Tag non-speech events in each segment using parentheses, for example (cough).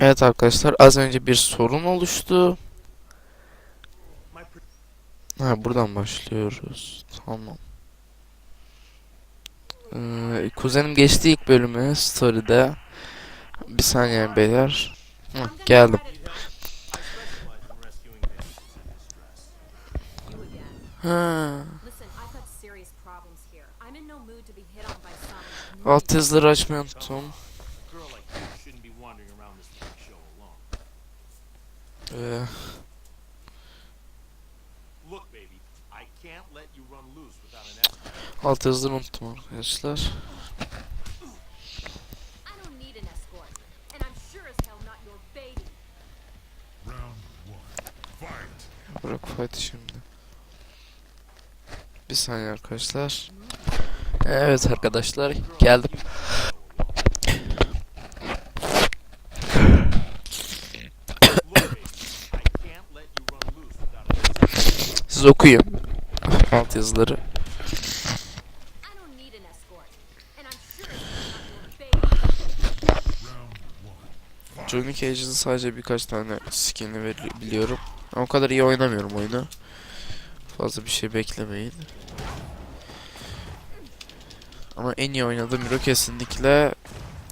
Evet arkadaşlar az önce bir sorun oluştu. Ha buradan başlıyoruz. Tamam. Ee, kuzenim geçti ilk bölümü story'de. Bir saniye beyler. Hı, geldim. Ha. I've got serious your baby. Round one. Fight. Bırak fight şimdi. Bir saniye arkadaşlar. Evet arkadaşlar geldim. Siz okuyun. Alt yazıları. Johnny Cage'in sadece birkaç tane skin'i biliyorum. Ama O kadar iyi oynamıyorum oyunu. Fazla bir şey beklemeyin. Ama en iyi oynadığım hero kesinlikle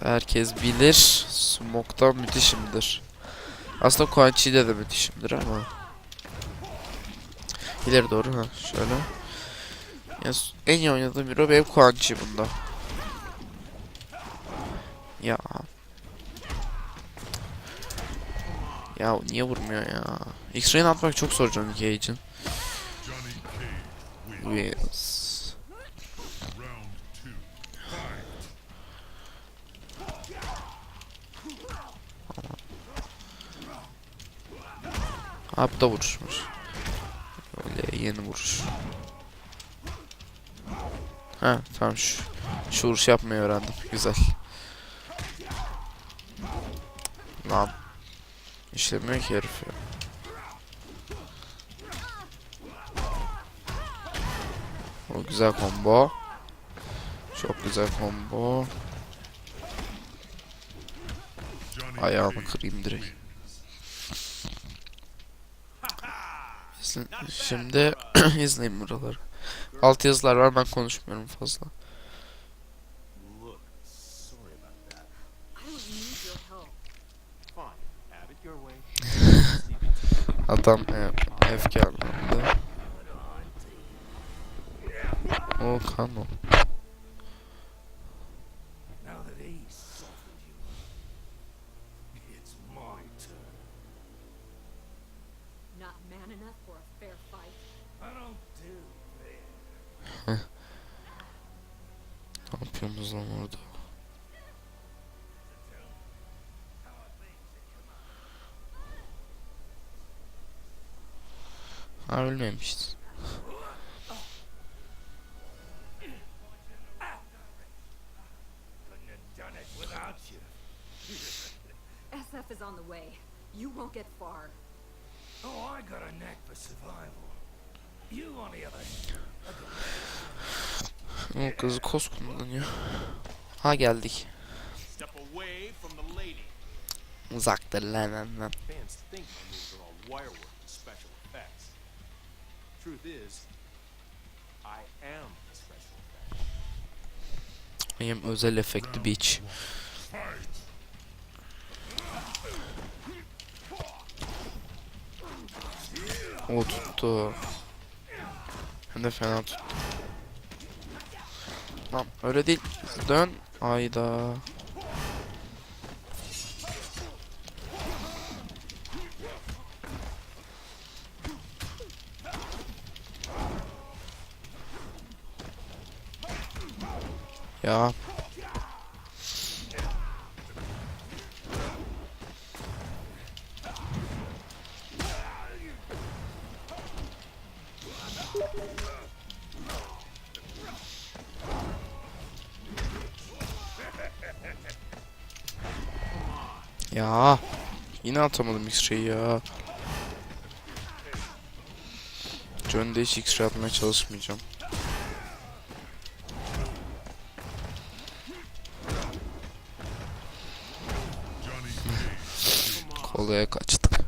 herkes bilir. Smoke'da müthişimdir. Aslında Quan Chi'de de müthişimdir ama. İleri doğru ha şöyle. Ya, s- en iyi oynadığım hero benim Quan Chi bunda. Ya Ya niye vurmuyor ya? X-Ray'ini atmak çok zor Johnny Cage. Fight. Ha bu da vuruşmuş. Öyle yeni vuruş. Ha tamam şu, şu vuruş yapmayı öğrendim. Güzel. Lan. İşlemiyor ki herif ya. O güzel combo. Çok güzel combo. Ayağını kırayım direkt. İzle- Şimdi (clears throat) izleyin buraları. Alt yazılar var ben konuşmuyorum fazla. (laughs) Adam e, efkarlandı. O kano. Now that he's softened you, it's my turn. Not man enough for a fair fight. I don't do fair. Ne yapıyorsunuz lan orada? Ha you. SF is on the way. You won't get far. Oh, I got a knack for survival. You, on the other hand, (sighs) O kızı kos kullanıyor. Ha geldik. Uzaktır lan lan lan. Özel efekti bitch. O tuttu. Hem de fena tuttu. Lan öyle değil. Dön. Ayda. Ya. Atamadım X-Ray'i ya. John'de hiç X-Ray atmaya çalışmayacağım. Kolaya kaçtık.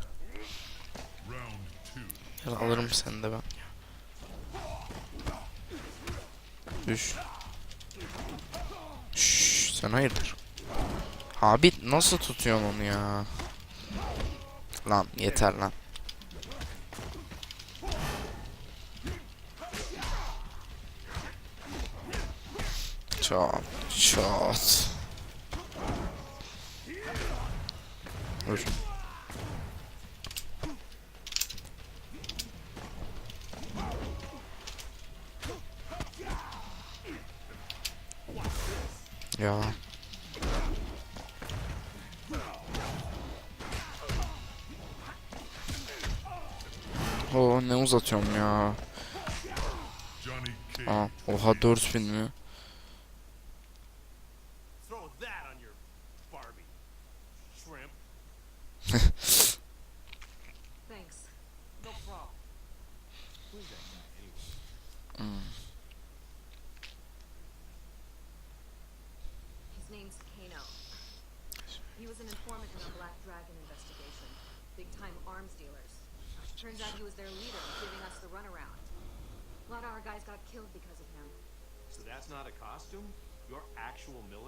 Ben alırım seni de ben. Düş. Şşş, sen hayırdır? Abi nasıl tutuyorsun onu ya? Lan yeter lan. Çat çat. Dur. Ya. Oo ne uzatıyorum ya. Aa, oha 4000 mi?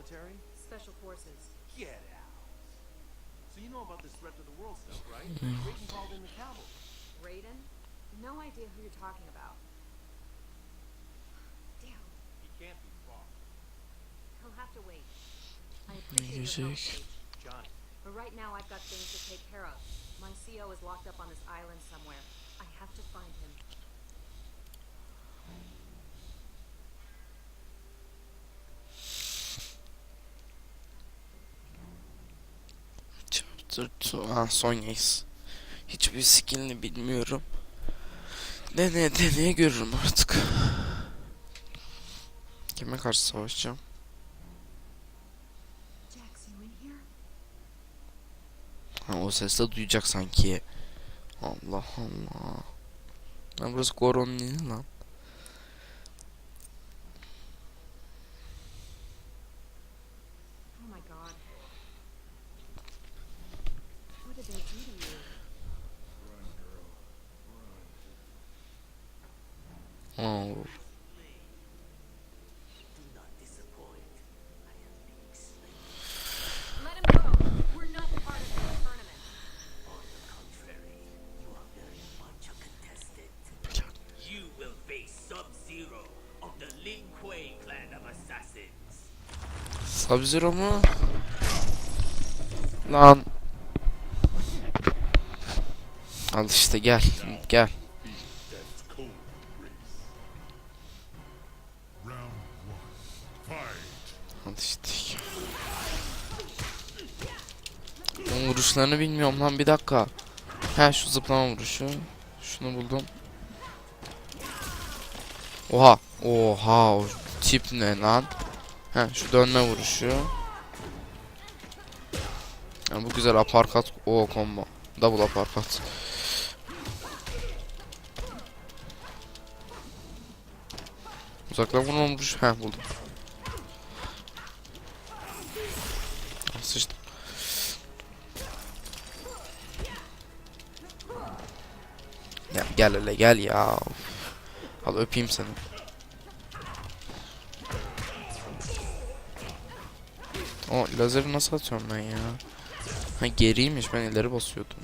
Military? Special forces. Get out. So you know about this threat to the world stuff, right? Mm. Drayton called in the cavalry. Raiden? No idea who you're talking about. Damn, He can't be far. he'll have to wait. I appreciate your help, Music. Johnny, But right now I've got things to take care of. My CO is locked up on this island somewhere. I have to find him. Ha Sonya'yız. Hiçbir skillini bilmiyorum. Deneye deneye görürüm artık. Kime karşı savaşacağım? Ha, o ses de duyacak sanki. Allah Allah. Lan burası Goron değil lan. Oh my god. What did they do to you? Oo. Do not disappoint. I am being slain. Let him go! We're not part of the tournament. On the contrary, you are very much a contestant. You will face Sub-Zero of the Lin Kuei clan of assassins. Sub-Zero mu? Lan. Al işte gel. Gel. Al işte. Onun vuruşlarını bilmiyorum lan bir dakika. He şu zıplama vuruşu. Şunu buldum. Oha. Oha o tip ne lan? He şu dönme vuruşu. Ha, bu güzel aparkat. O combo. Double aparkat. Uzaktan vurma vuruşu. He buldum. Ah, Sıçtım. Ya gel hele gel ya. Al öpeyim seni. O lazeri nasıl atıyorum ben ya? Ha geriymiş ben ileri basıyordum.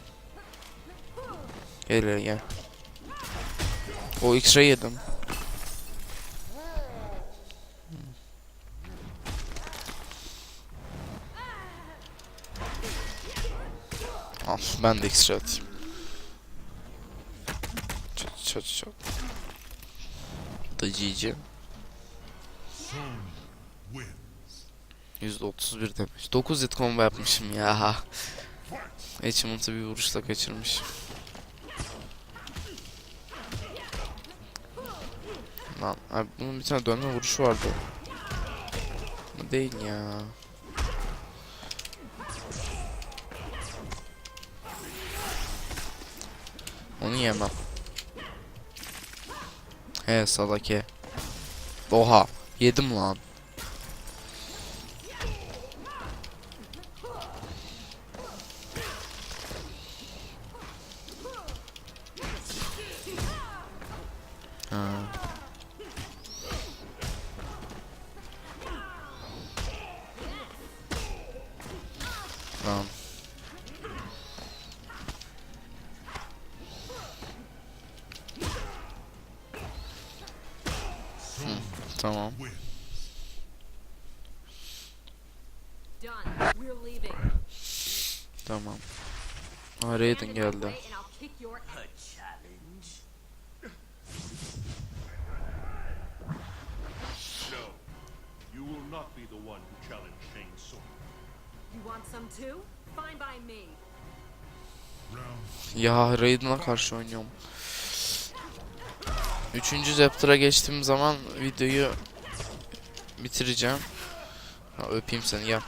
Gel gel. O X-ray yedim. Al ben de X-ray atayım. Çat çat çat. Da GG. Sony wins. %31 demiş. 9 hit combo yapmışım ya. Achievement'ı bir vuruşla kaçırmış. Lan abi bunun bir tane dönme vuruşu vardı. Bu değil ya. Onu yemem. He salake. Oha. Yedim lan. Fine by me. Round Ya Raiden'a karşı oynuyorum. Üçüncü chapter'a geçtiğim zaman videoyu bitireceğim. Ha, öpeyim seni gel.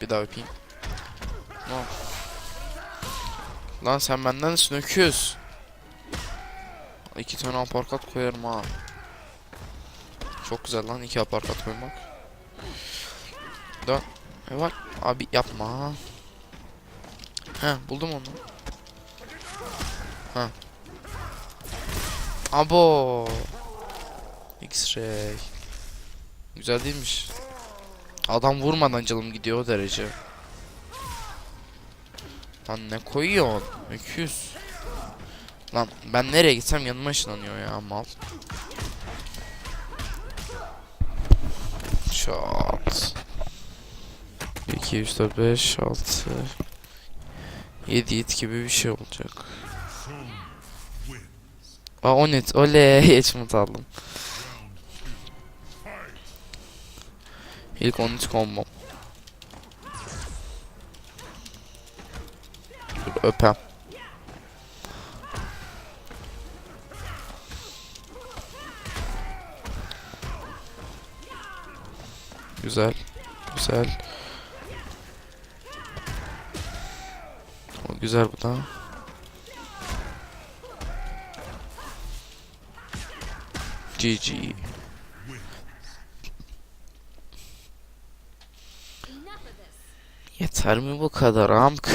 Bir daha öpeyim. Lan. Sen benden öküz? İki tane aparkat koyarım ha. Çok güzel lan iki aparkat koymak. Dön. E var. Abi yapma. He buldum onu. Ha. Abo. X-ray. Güzel değilmiş. Adam vurmadan canım gidiyor o derece. Lan ne koyuyorsun? Öküz. Lan ben nereye gitsem yanıma ışınlanıyor ya mal. Şat. 2, 3, 4, 5, 6 7 it gibi bir şey olacak. Aa o net. Oley. (laughs) Achievement aldım. İlk 13 combo. Öpem. Güzel. Güzel. O güzel bu da. GG. Yeter mi bu kadar amk?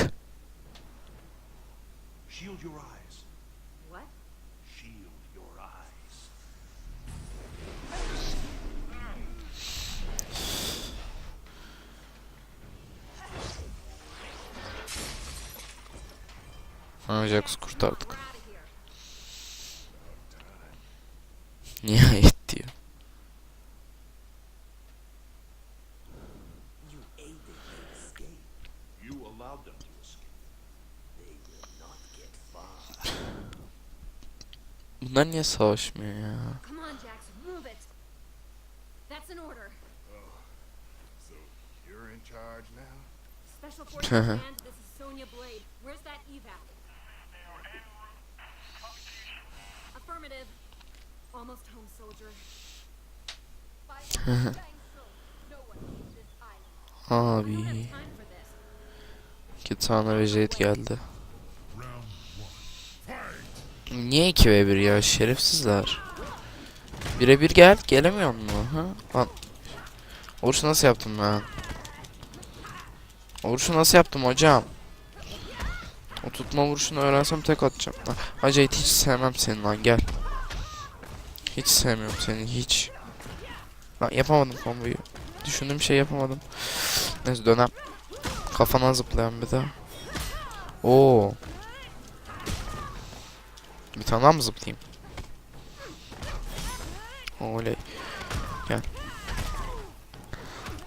(laughs) (laughs) island. I don't have Abi. time for this. Kitana ve Jade geldi. Round one. Fight! Niye 2v1 ya şerefsizler? Birebir gel gelemiyor mu? Ha? Lan. Vuruşu nasıl yaptım ben? Vuruşu nasıl yaptım hocam? O tutma vuruşunu öğrensem tek atacağım. Ha, ha Jade hiç sevmem seni lan gel. Hiç sevmiyorum seni hiç. Lan yapamadım komboyu. Düşündüğüm şey yapamadım. Neyse dönem. Kafana zıplayan bir daha. Oo. Bir tane daha mı zıplayayım? Oley. Gel.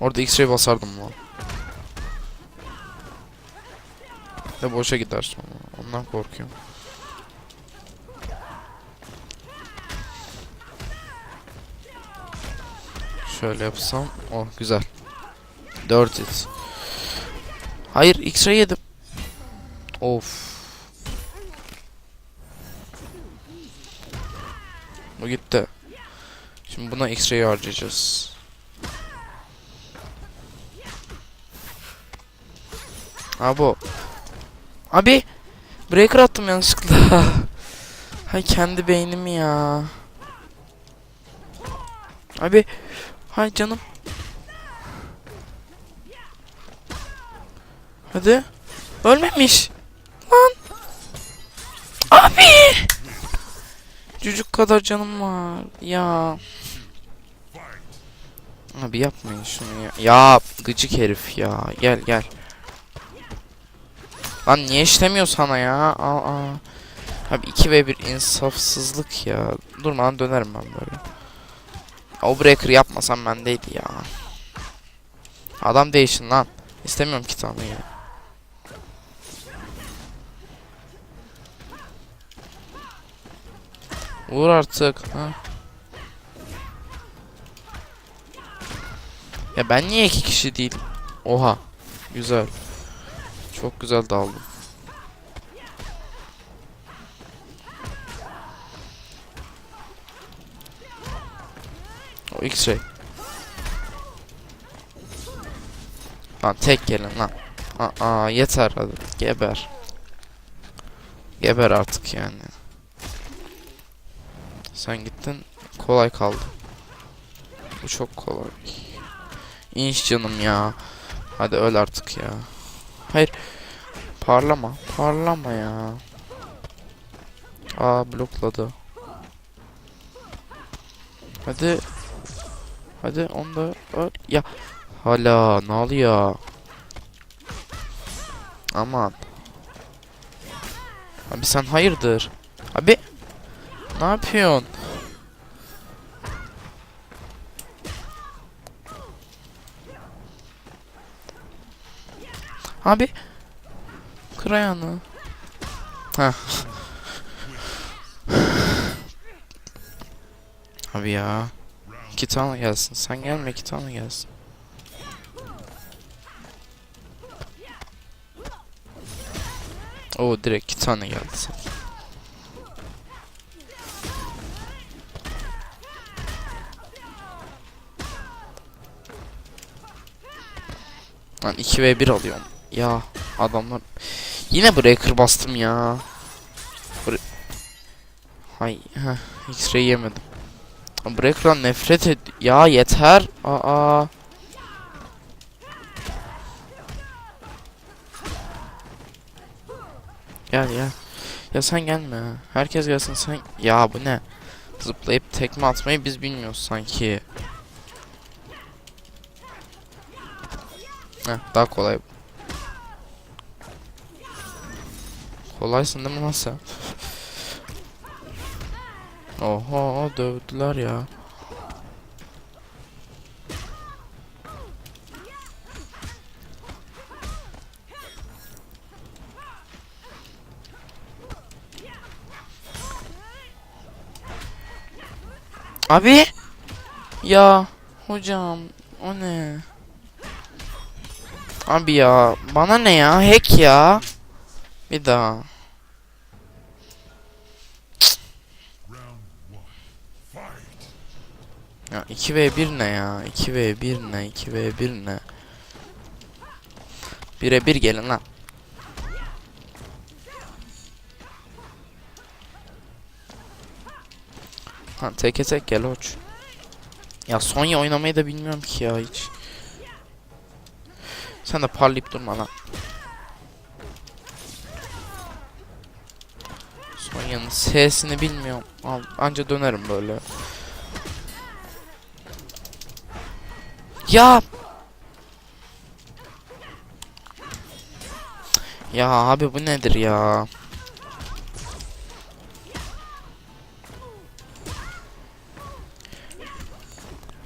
Orada X-ray basardım lan. De boşa gider sonra. Ondan korkuyorum. Şöyle yapsam. Oh güzel. 4 hit. Hayır X-ray yedim. Of. Bu gitti. Şimdi buna X-ray harcayacağız. Abi Abi breaker attım yanlışlıkla. (laughs) Hay kendi beynim ya. Abi hay canım. Hadi. Ölmemiş. Lan. Abi. Kadar canım var. Ya. Abi yapmayın şunu ya. Ya gıcık herif ya. Gel gel. Lan niye işlemiyor sana ya? Aa. Abi 2 ve 1 insafsızlık ya. Durmadan dönerim ben böyle. O breaker yapmasam bendeydi ya. Adam değişin lan. İstemiyorum ki tanıyı. Vur artık. Ha. Ya ben niye iki kişi değil? Oha. Güzel. Çok güzel daldım. O X-ray. Lan tek gelin lan. Aa yeter hadi. Geber. Geber artık yani. Sen gittin. Kolay kaldı. Bu çok kolay. İnş canım ya. Hadi öl artık ya. Hayır. Parlama. Parlama ya. Aa blokladı. Hadi. Hadi onu da öl. Ya. Hala ne oluyor? Aman. Abi sen hayırdır? Abi. Ne yapıyorsun? Abi. Kır ayağını. Abi ya. İki tane gelsin. Sen gelme iki tane gelsin. Oo direkt iki tane geldi sen. Lan 2 v 1 alıyorum. Ya adamlar yine breaker bastım ya. Bre Hay X-ray yemedim. Breaker'dan nefret et. Ya yeter. Aa. Gel ya. Ya sen gelme. Herkes gelsin sen. Ya bu ne? Zıplayıp tekme atmayı biz bilmiyoruz sanki. Heh, daha kolay. Kolaysın değil mi lan sen? Oho dövdüler ya. Abi ya hocam o ne? Abi ya bana ne ya hack ya. Bir daha. Ya 2v1 ne ya? 2v1 ne? 2v1 ne? 1'e 1 gelin lan. Ha teke tek gel hoç. Ya Sonya oynamayı da bilmiyorum ki ya hiç. Sen de parlayıp durma lan. Sonya'nın S'sini bilmiyorum. Al, anca dönerim böyle. Ya. Ya abi bu nedir ya?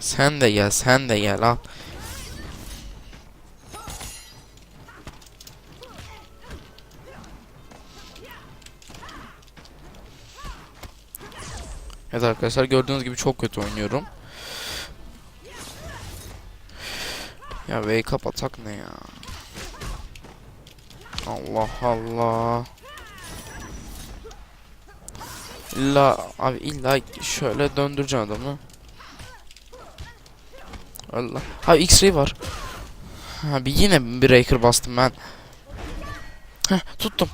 Sen de gel, sen de gel al. Evet arkadaşlar gördüğünüz gibi çok kötü oynuyorum. Ya wake up atak ne ya? Allah Allah. İlla abi illa şöyle döndüreceğim adamı. Allah. Ha X-ray var. Ha bir yine breaker bastım ben. Heh tuttum.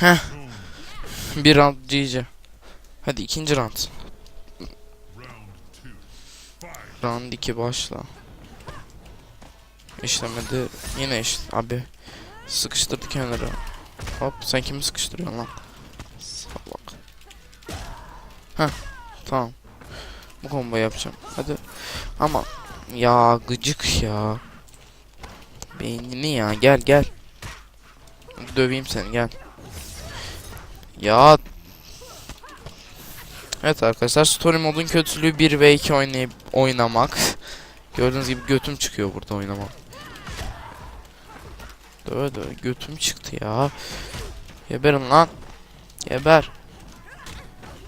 Heh. Bir round GG. Hadi ikinci round. Round 2 başla. İşlemedi. Yine iş abi. Sıkıştırdı kenara. Hop sen kimi sıkıştırıyorsun lan? Salak. Heh tamam. Bu combo yapacağım. Hadi. Ama Ya gıcık ya. Beynini ya gel gel. Döveyim seni gel. Ya. Evet arkadaşlar story modun kötülüğü 1 ve 2 oynayıp oynamak. (laughs) Gördüğünüz gibi götüm çıkıyor burada oynamak. Döve döve götüm çıktı ya. Geberin lan. Geber.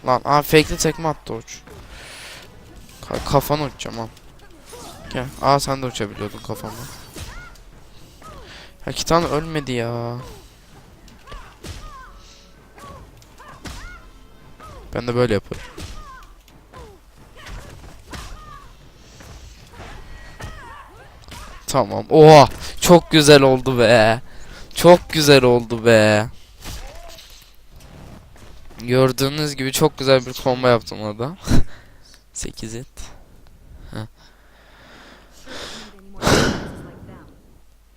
Lan aa fake'li tekme attı uç. Ka kafanı uçacağım al. Gel. Aa sen de uçabiliyordun kafama. Ya Kitan ölmedi ya. Ben de böyle yaparım. Tamam. Oha! Çok güzel oldu be. Çok güzel oldu be. Gördüğünüz gibi çok güzel bir combo yaptım orada. (laughs) 8 et.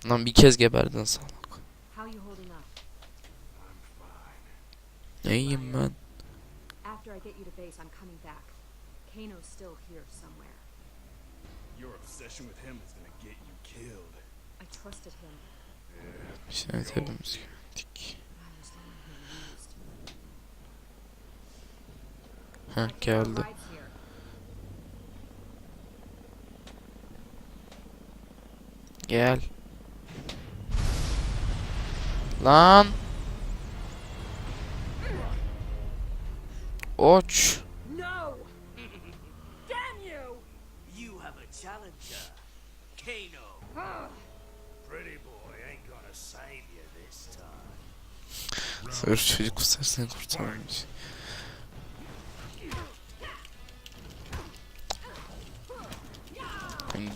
Lan bir kez geberdin salak. Neyim ben? Kano's still here somewhere. Your obsession with him is gonna get you killed. I trusted him. İşte hepimiz. Heh geldi. Gel. Lan. Oç. No! Damn you! You have a challenger. Kano. Pretty boy ain't gonna save you this Sırf çocuk bu serseni kurtarmış.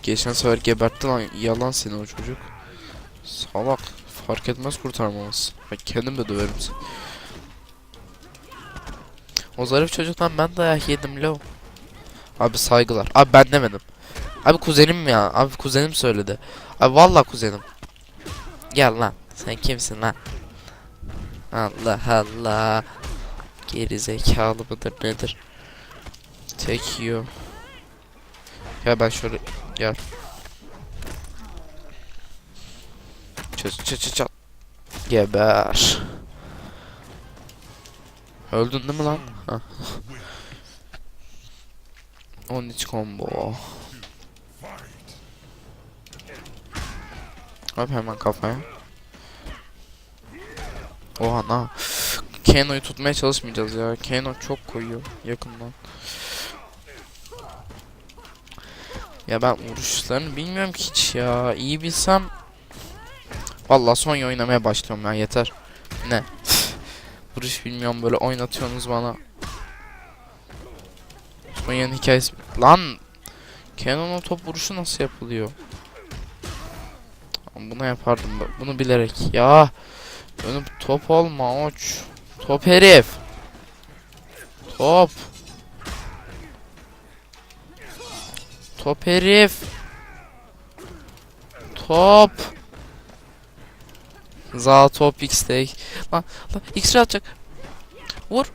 Geçen sefer gebertti lan yalan seni o çocuk. Salak. Fark etmez kurtarmamız. Ben kendim de döverim seni. O zarif çocuktan ben dayak yedim lo. Abi saygılar. Abi ben demedim. Abi kuzenim ya. Abi kuzenim söyledi. Abi vallahi kuzenim. Gel lan. Sen kimsin lan? Allah Allah. Geri zekalı mıdır nedir? Tek yiyor. Ya ben şöyle gel. Çat çat çat çat. Geber. Öldün değil mi lan? Hah. 13 combo. Hop hemen kafaya. Oha na. Keno'yu tutmaya çalışmayacağız ya. Keno çok koyuyor yakından. Ya ben vuruşlarını bilmiyorum ki hiç ya. İyi bilsem Vallahi Sonya oynamaya başlıyorum ya yeter. Ne? Vuruş bilmiyorum böyle oynatıyorsunuz bana. Sonya'nın hikayesi lan Kenon'un top vuruşu nasıl yapılıyor? Bunu yapardım bunu bilerek ya. Önüm top olma oç. Top herif. Top. Top herif. Top. Za top x Lan, lan x atacak. Vur.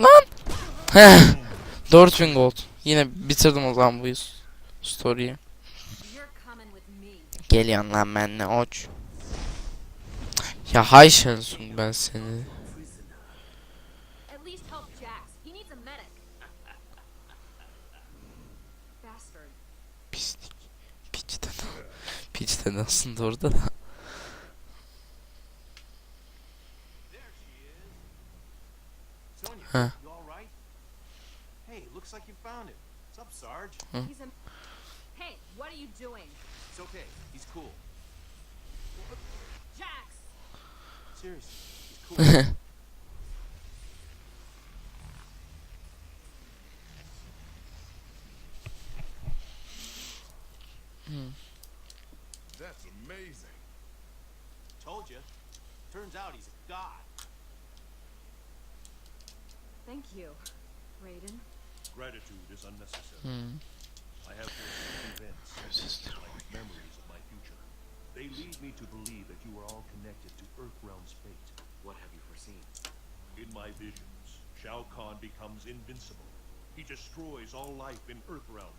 Lan. Heh. 4000 gold. Yine bitirdim o zaman bu story'yi. Geliyorsun lan benimle oç. Ya hay Shensun ben seni. Pislik. Piçten. Piçten aslında orada da. Sonya, Huh. you all right? Hey, looks like you found him. What's up, Sarge? He's a. Hey, what are you doing? It's okay. He's cool. Seriously, he's cool. (laughs) That's amazing. Told you. Turns out he's a god. Thank you, Raiden. Gratitude is unnecessary. Hmm. I have foreseen events like memories of my future. They lead me to believe that you are all connected to Earthrealm's fate. What have you foreseen? In my visions, Shao Kahn becomes invincible. He destroys all life in Earthrealm.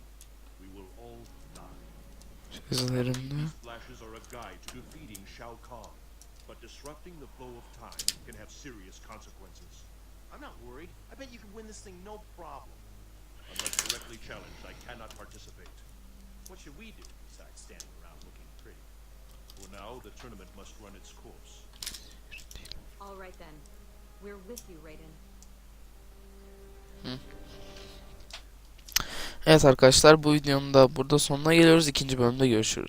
We will all die. Izlerinde. These flashes are a guide to defeating Shao Kahn, but disrupting the flow of time can have serious consequences. I'm not worried. I bet you can win this thing no problem. Unless directly challenged, I cannot participate. What should we do besides standing around looking pretty? For now, the tournament must run its course. All right then. We're with you, Raiden. Evet arkadaşlar bu videonun da burada sonuna geliyoruz. İkinci bölümde görüşürüz.